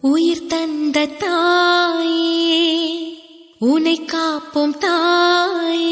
உயிர் தந்த தாயே உனை காப்போம் தாயே.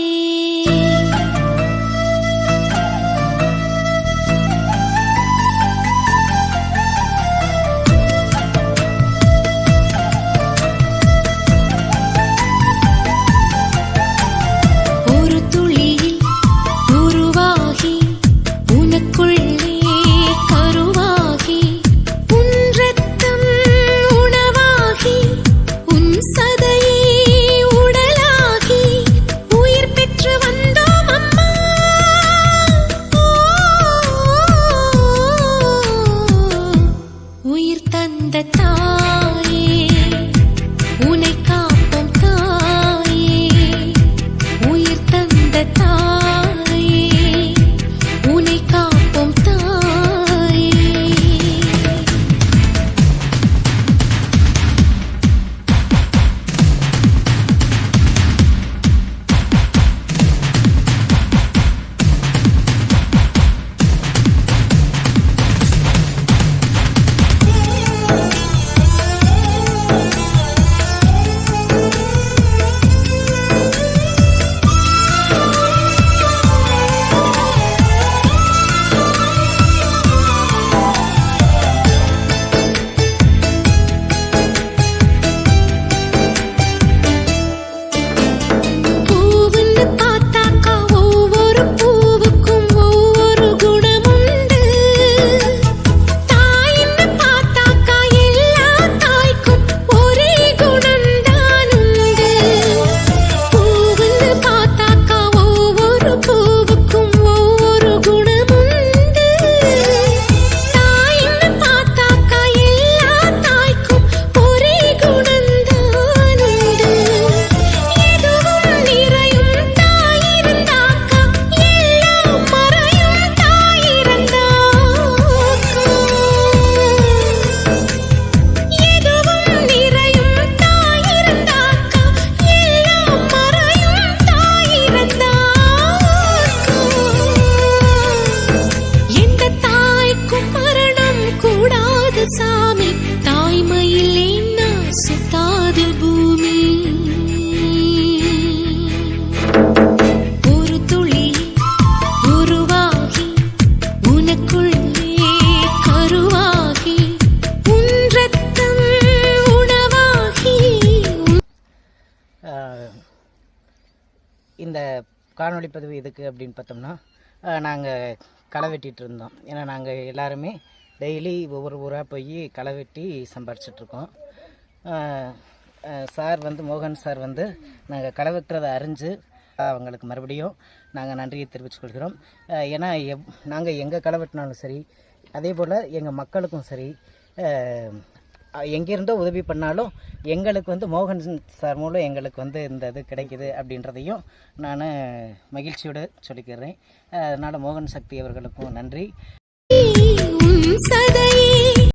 இந்த காணொளி பதிவு எதுக்கு அப்படின்னு பார்த்தோம்னா நாங்கள் களை வெட்டிகிட்டு இருந்தோம். ஏன்னா நாங்கள் எல்லாருமே டெய்லி ஒவ்வொரு ஊராக போய் களை வெட்டி சம்பாரிச்சிட்ருக்கோம் சார் வந்து மோகன் சார் வந்து நாங்கள் களை வெட்டுறதை அறிஞ்சு அவங்களுக்கு மறுபடியும் நாங்கள் நன்றியை தெரிவித்துக் கொள்கிறோம். ஏன்னா எவ் நாங்கள் எங்கே களை வெட்டினாலும் சரி அதே போல் எங்கள் மக்களுக்கும் சரி எங்கேருந்தோ உதவி பண்ணாலும் எங்களுக்கு வந்து மோகன் சார் மூலம் எங்களுக்கு வந்து இந்த இது கிடைக்குது அப்படின்றதையும் நான் மகிழ்ச்சியோடு சொல்லிக்கிறேன். அதனால் மோகன் சக்தி அவர்களுக்கும் நன்றி. சதையே